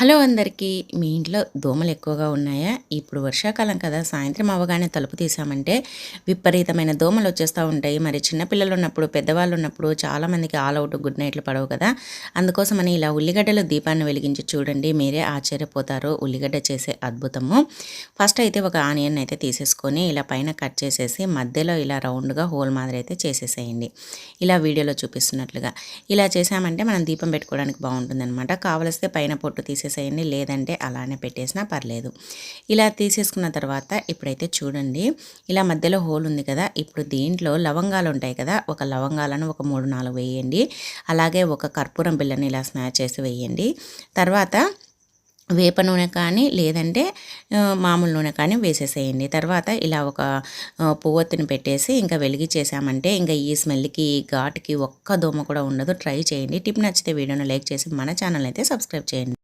Hello అందరికీ. మీ ఇంట్లో దోమలు ఎక్కువగా ఉన్నాయా? ఇప్పుడు వర్షాకాలం కదా సాయంత్రం అవ్వగానే తలుపు తీసామంటే విపరీతమైన దోమలు వచ్చేస్తూ ఉంటాయి. మరి చిన్నపిల్లలు ఉన్నప్పుడు పెద్దవాళ్ళు ఉన్నప్పుడు చాలామందికి ఆల్ అవుట్ గుడ్ నైట్లు పడవు కదా. అందుకోసమని ఇలా ఉల్లిగడ్డలో దీపాన్ని వెలిగించి చూడండి మీరే ఆశ్చర్యపోతారు ఉల్లిగడ్డ చేసే అద్భుతము. ఫస్ట్ అయితే ఒక ఆనియన్ అయితే తీసేసుకొని ఇలా పైన కట్ చేసేసి మధ్యలో ఇలా రౌండ్గా హోల్ మాదిరి అయితే చేసేసేయండి. ఇలా వీడియోలో చూపిస్తున్నట్లుగా. ఇలా చేసామంటే మనం దీపం పెట్టుకోవడానికి బాగుంటుందన్నమాట. కావలిస్తే పైన పొట్టు తీసే తీసేసేయండి. లేదంటే అలానే పెట్టేసినా పర్లేదు. ఇలా తీసేసుకున్న తర్వాత ఇప్పుడైతే చూడండి. ఇలా మధ్యలో హోల్ ఉంది కదా. ఇప్పుడు దీంట్లో లవంగాలు ఉంటాయి కదా. ఒక లవంగాలను ఒక మూడు నాలుగు వేయండి. అలాగే ఒక కర్పూరం బిల్లని ఇలా స్నాచ్ చేసి వేయండి. తర్వాత వేప నూనె కానీ లేదంటే మామూలు నూనె కానీ వేసేసేయండి. తర్వాత ఇలా ఒక పువ్వొత్తిని పెట్టేసి ఇంకా వెలిగించేసామంటే ఇంకా ఈ స్మెల్కి ఈ ఘాటుకి ఒక్క దోమ కూడా ఉండదు. ట్రై చేయండి. టిప్ నచ్చితే వీడియోని లైక్ చేసి మన ఛానల్ అయితే సబ్స్క్రైబ్ చేయండి.